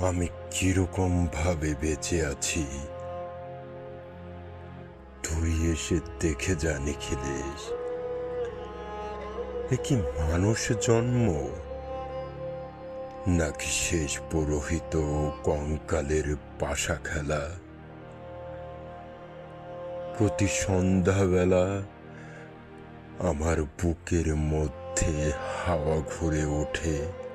আমি কীরকম ভাবে বেঁচে আছি? তুই এসে দেখে যা, নিখিলেশ। এ কি মানুষ জন্ম? নাকি শেষ পুরোহিত কঙ্কালের পাশা খেলা? প্রতি সন্ধ্যাবেলা আমার বুকের মধ্যে হাওয়া ঘুরে ওঠে।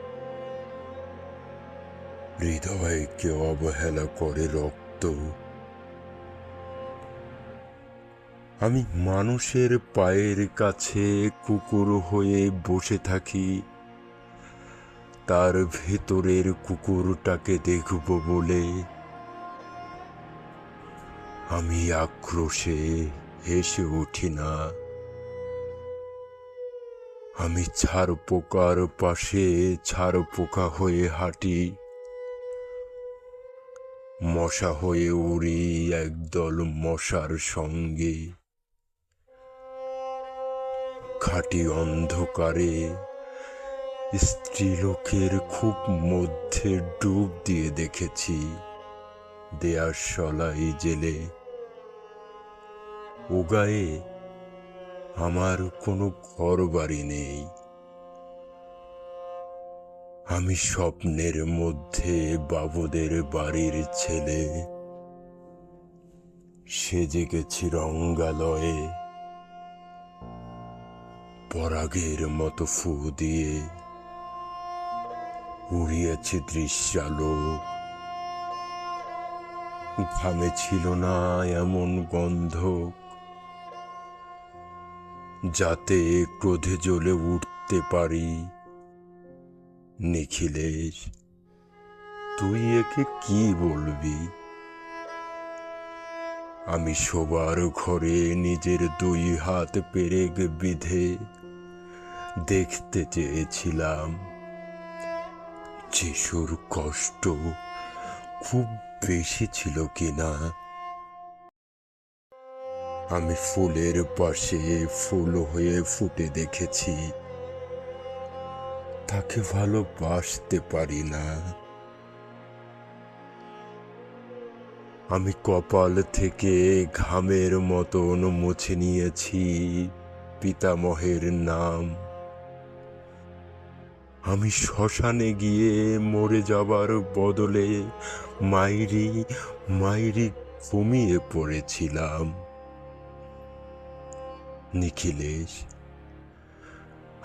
হৃদয়কে অবহেলা করে রক্ত। আমি মানুষের পায়ের কাছে কুকুর হয়ে বসে থাকি। তার ভেতরের কুকুরটাকে দেখব বলে। আমি আক্রোশে হেসে উঠি না। আমি ছাড় পোকার পাশে ছাড় পোকা হয়ে হাঁটি। মশা হয়ে উড়ি একদল মশার সঙ্গে। খাঁটি অন্ধকারে স্ত্রীলোকের খুব মধ্যে ডুব দিয়ে দেখেছি দেয়ার সলাই জেলে। ও গায়ে আমার কোনো ঘর বাড়ি নেই। আমি স্বপ্নের মধ্যে বাবুদের বাড়ির ছেলে। সেজে গেছি রঙ্গালয়ে। পরাগের মতো ফু দিয়ে উড়িয়েছে দৃশ্যালোক ঘামে ছিল না এমন গন্ধ। যাতে ক্রোধে জ্বলে উঠতে পারি। নিখিলেশ, তুই একে কি বলবি? আমি শোবার ঘরে নিজের দুই হাত পেরেক বিধে দেখতে চেয়েছিলাম। যিশুর কষ্ট খুব বেশি ছিল কিনা? আমি ফুলের পাশে ফুল হয়ে ফুটে দেখেছি। তাকে ভালোবাসতে পারি না। আমি কপাল থেকে ঘামের মতন মুছে নিয়েছি পিতামহের নাম। আমি শ্মশানে গিয়ে মরে যাবার বদলে মাইরি মাইরি ঘুমিয়ে পড়েছিলাম। নিখিলেশ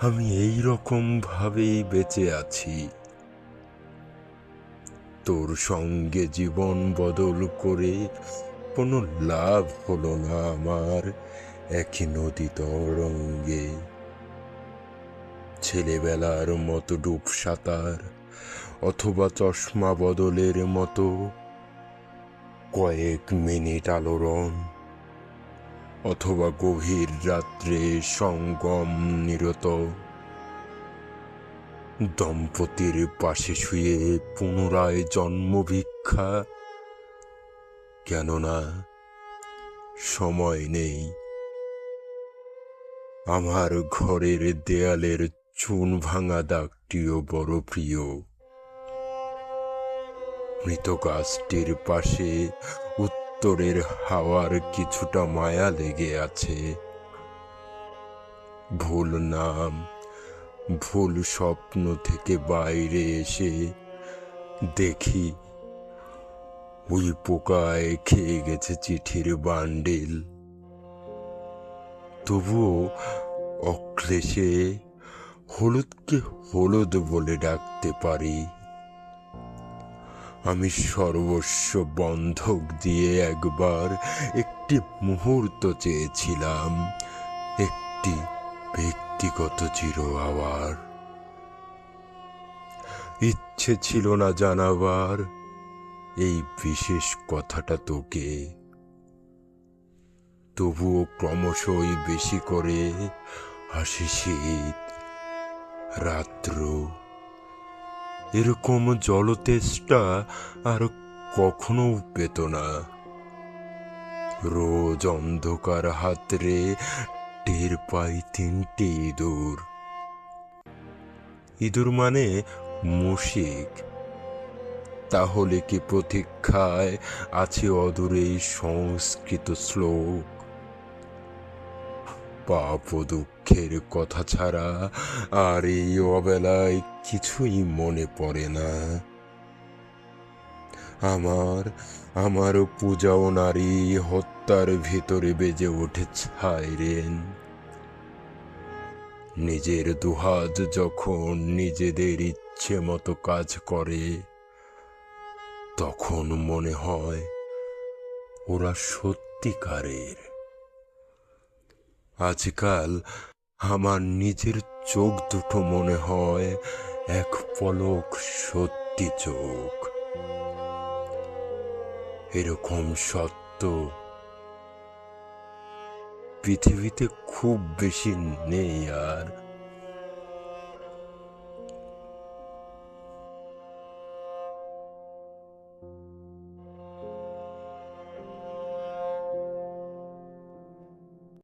আমি এই রকম ভাবেই বেঁচে আছি। তোর সঙ্গে জীবন বদল করে কোনো লাভ হলো না আমার একই নদী তরঙ্গে। ছেলেবেলার মতো ডুব সাঁতার অথবা চশমা বদলের মতো কয়েক মিনিট আলোড়ন অথবা গভীর রাত্রে সঙ্গম নিরত। দম্পতির পাশে শুয়ে পুনরায় জন্ম ভিক্ষা। কেননা সময় নেই। আমার ঘরের দেয়ালের চুন ভাঙা দাগটিও বড় প্রিয়। মৃত গাছটির পাশে উত্তরের হাওয়ার কিছুটা মায়া লেগে আছে। ভুল নাম, ভুল স্বপ্ন থেকে বাইরে এসে দেখি ওই পোকায় খেয়ে গেছে চিঠির বান্ডিল। তবুও অক্লেশে হলুদকে হলুদ বলে ডাকতে পারি। আমি সর্বস্ব বন্ধক দিয়ে একবার একটি মুহূর্ত চেয়েছিলাম, একটি ব্যক্তিগত চির আওয়ার। ইচ্ছে ছিল না জানাবার এই বিশেষ কথাটা তোকে। তবুও ক্রমশই বেশি করে হাসি শীত, রাত্র এরকম জলতেষ্টা আর কখনো পেত না। রোজ অন্ধকার হাতরে টের পাই তিনটি ইঁদুর। ইঁদুর মানে মুশিক। তাহলে কি প্রতীক্ষায় আছে অদূরে সংস্কৃত শ্লোক? পাপ ও দুঃখের কথা ছাড়া আর এই অবেলায় কিছুই মনে পড়ে না। আমার আমার পূজা ও নারী হত্যার ভিতরে বেজে ওঠে ছাইরেন নিজের দুহাত যখন নিজেদের ইচ্ছে মতো কাজ করে, তখন মনে হয় ওরা সত্যিকারের। আজকাল আমার নিজের চোখ দুটো মনে হয় এক পলক সত্যি চোখ। এরকম সত্য পৃথিবীতে খুব বেশি নেই আর।